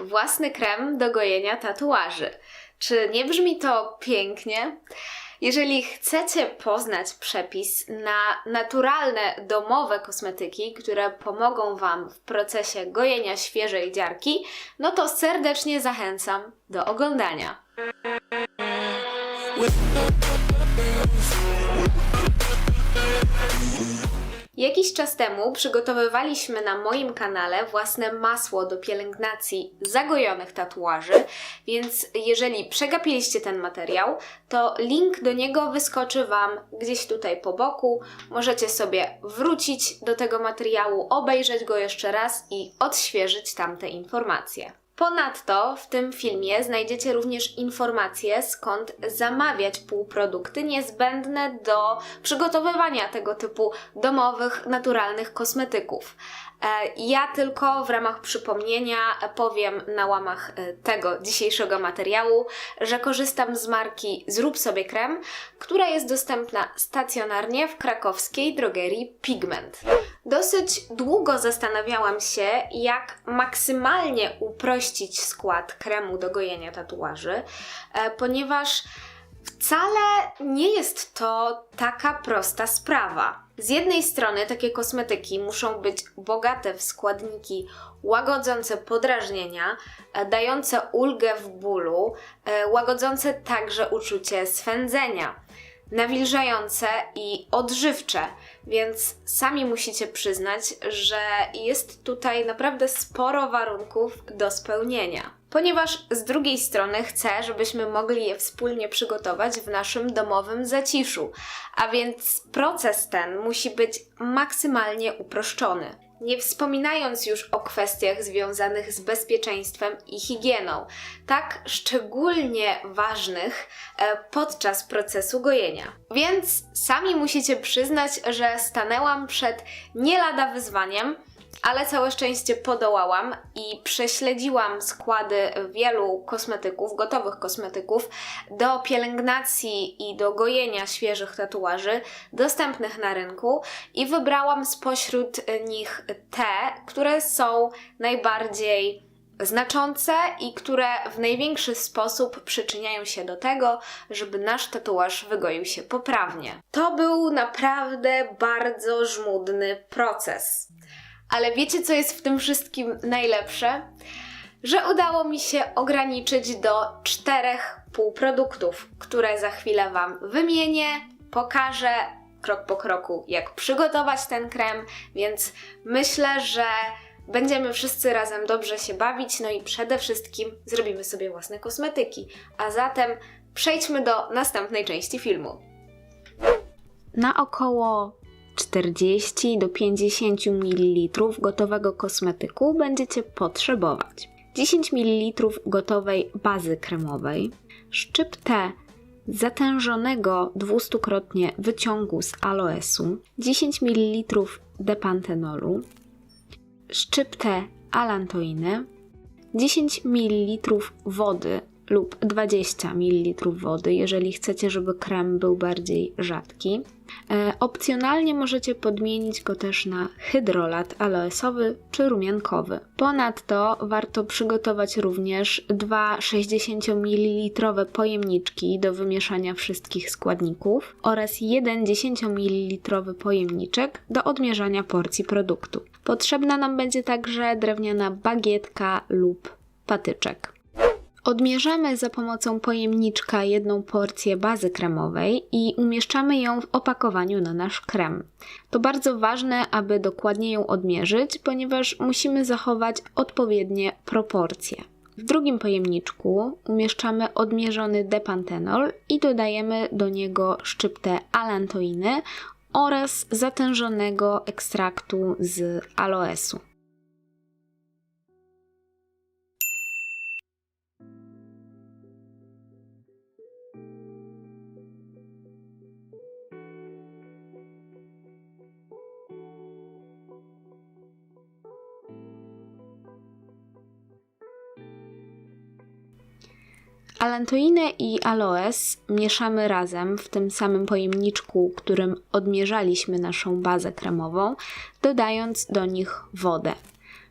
własny krem do gojenia tatuaży. Czy nie brzmi to pięknie? Jeżeli chcecie poznać przepis na naturalne, domowe kosmetyki, które pomogą Wam w procesie gojenia świeżej dziarki, no to serdecznie zachęcam do oglądania. Jakiś czas temu przygotowywaliśmy na moim kanale własne masło do pielęgnacji zagojonych tatuaży, więc jeżeli przegapiliście ten materiał, to link do niego wyskoczy Wam gdzieś tutaj po boku. Możecie sobie wrócić do tego materiału, obejrzeć go jeszcze raz i odświeżyć tamte informacje. Ponadto w tym filmie znajdziecie również informacje, skąd zamawiać półprodukty niezbędne do przygotowywania tego typu domowych, naturalnych kosmetyków. E, Ja tylko w ramach przypomnienia powiem na łamach e, tego dzisiejszego materiału, że korzystam z marki Zrób sobie krem, która jest dostępna stacjonarnie w krakowskiej drogerii Pigment. Dosyć długo zastanawiałam się, jak maksymalnie uprościć skład kremu do gojenia tatuaży, e, ponieważ Wcale nie jest to taka prosta sprawa. Z jednej strony takie kosmetyki muszą być bogate w składniki łagodzące podrażnienia, e, dające ulgę w bólu, e, łagodzące także uczucie swędzenia, nawilżające i odżywcze, więc sami musicie przyznać, że jest tutaj naprawdę sporo warunków do spełnienia. Ponieważ z drugiej strony chcę, żebyśmy mogli je wspólnie przygotować w naszym domowym zaciszu, a więc proces ten musi być maksymalnie uproszczony. Nie wspominając już o kwestiach związanych z bezpieczeństwem i higieną, tak szczególnie ważnych e, podczas procesu gojenia. Więc sami musicie przyznać, że stanęłam przed nie lada wyzwaniem, ale całe szczęście podołałam i prześledziłam składy wielu kosmetyków, gotowych kosmetyków do pielęgnacji i do gojenia świeżych tatuaży dostępnych na rynku i wybrałam spośród nich te, które są najbardziej znaczące i które w największy sposób przyczyniają się do tego, żeby nasz tatuaż wygoił się poprawnie. To był naprawdę bardzo żmudny proces. Ale wiecie, co jest w tym wszystkim najlepsze? Że udało mi się ograniczyć do czterech półproduktów, które za chwilę Wam wymienię, pokażę krok po kroku, jak przygotować ten krem, więc myślę, że będziemy wszyscy razem dobrze się bawić, no i przede wszystkim zrobimy sobie własne kosmetyki. A zatem przejdźmy do następnej części filmu. Na około 40 do 50 ml gotowego kosmetyku będziecie potrzebować. 10 ml gotowej bazy kremowej, szczyptę zatężonego 200-krotnie wyciągu z aloesu, 10 ml depantenolu, szczyptę alantoiny, 10 ml wody lub 20 ml wody, jeżeli chcecie, żeby krem był bardziej rzadki. E, opcjonalnie możecie podmienić go też na hydrolat aloesowy czy rumiankowy. Ponadto warto przygotować również dwa 60 ml pojemniczki do wymieszania wszystkich składników oraz jeden 10 ml pojemniczek do odmierzania porcji produktu. Potrzebna nam będzie także drewniana bagietka lub patyczek. Odmierzamy za pomocą pojemniczka jedną porcję bazy kremowej i umieszczamy ją w opakowaniu na nasz krem. To bardzo ważne, aby dokładnie ją odmierzyć, ponieważ musimy zachować odpowiednie proporcje. W drugim pojemniczku umieszczamy odmierzony depantenol i dodajemy do niego szczyptę alantoiny oraz zatężonego ekstraktu z aloesu. Alantoinę i aloes mieszamy razem w tym samym pojemniczku, którym odmierzaliśmy naszą bazę kremową, dodając do nich wodę.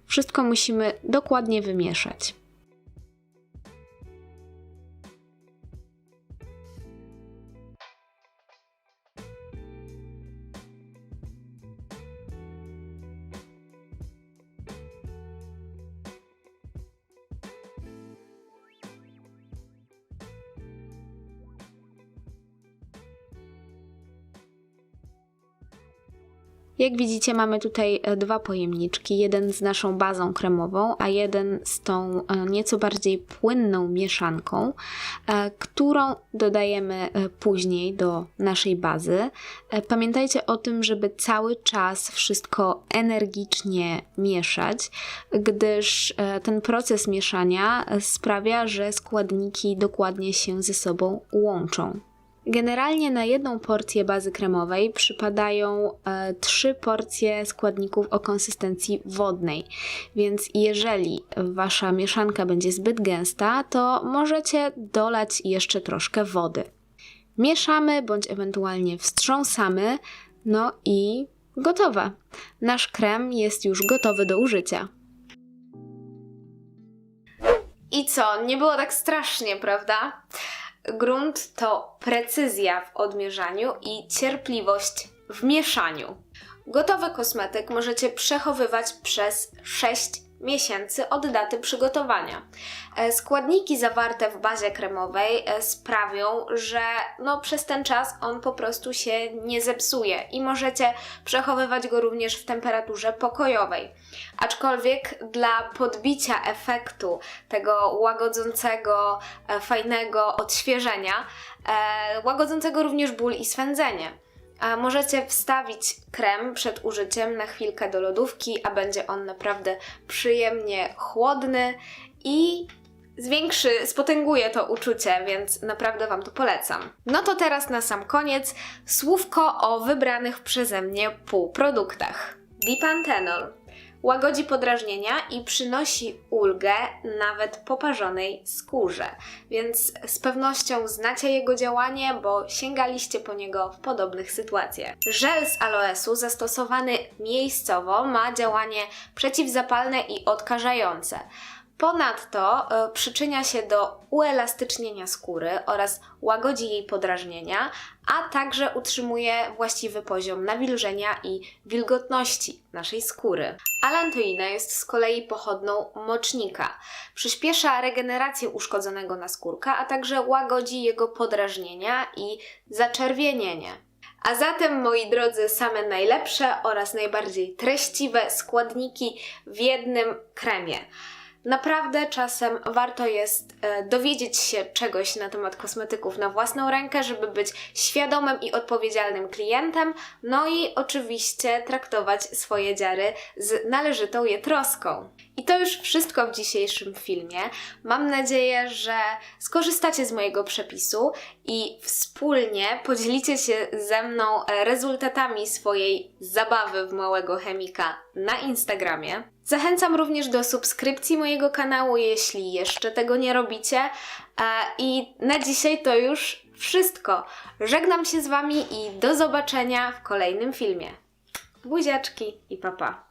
Wszystko musimy dokładnie wymieszać. Jak widzicie, mamy tutaj e, dwa pojemniczki. Jeden z naszą bazą kremową, a jeden z tą e, nieco bardziej płynną mieszanką, e, którą dodajemy później do naszej bazy. Pamiętajcie o tym, żeby cały czas wszystko energicznie mieszać, gdyż ten proces mieszania sprawia, że składniki dokładnie się ze sobą łączą. Generalnie na jedną porcję bazy kremowej przypadają e, trzy porcje składników o konsystencji wodnej, więc jeżeli wasza mieszanka będzie zbyt gęsta, to możecie dolać jeszcze troszkę wody. Mieszamy bądź ewentualnie wstrząsamy, no i gotowe. Nasz krem jest już gotowy do użycia. I co, nie było tak strasznie, prawda? Grunt to precyzja w odmierzaniu i cierpliwość w mieszaniu. Gotowy kosmetyk możecie przechowywać przez 6 miesięcy od daty przygotowania. E, Składniki zawarte w bazie kremowej e, sprawią, że no, przez ten czas on po prostu się nie zepsuje i możecie przechowywać go również w temperaturze pokojowej. Aczkolwiek dla podbicia efektu tego łagodzącego, e, fajnego odświeżenia, łagodzącego również ból i swędzenie. A możecie wstawić krem przed użyciem na chwilkę do lodówki, a będzie on naprawdę przyjemnie chłodny i zwiększy, spotęguje to uczucie, więc naprawdę Wam to polecam. No to teraz na sam koniec słówko o wybranych przeze mnie półproduktach. Dipantenol łagodzi podrażnienia i przynosi ulgę nawet poparzonej skórze, więc z pewnością znacie jego działanie, bo sięgaliście po niego w podobnych sytuacjach. Żel z aloesu zastosowany miejscowo ma działanie przeciwzapalne i odkażające. Ponadto e, przyczynia się do uelastycznienia skóry oraz łagodzi jej podrażnienia, a także utrzymuje właściwy poziom nawilżenia i wilgotności naszej skóry. Alantoina jest z kolei pochodną mocznika. Przyspiesza regenerację uszkodzonego naskórka, a także łagodzi jego podrażnienia i zaczerwienienie. A zatem, moi drodzy, same najlepsze oraz najbardziej treściwe składniki w jednym kremie. Naprawdę czasem warto jest e, dowiedzieć się czegoś na temat kosmetyków na własną rękę, żeby być świadomym i odpowiedzialnym klientem, no i oczywiście traktować swoje dziary z należytą je troską. I to już wszystko w dzisiejszym filmie. Mam nadzieję, że skorzystacie z mojego przepisu i wspólnie podzielicie się ze mną e, rezultatami swojej zabawy w małego chemika na Instagramie. Zachęcam również do subskrypcji mojego kanału, jeśli jeszcze tego nie robicie. E, I na dzisiaj to już wszystko. Żegnam się z Wami i do zobaczenia w kolejnym filmie. Buziaczki i papa.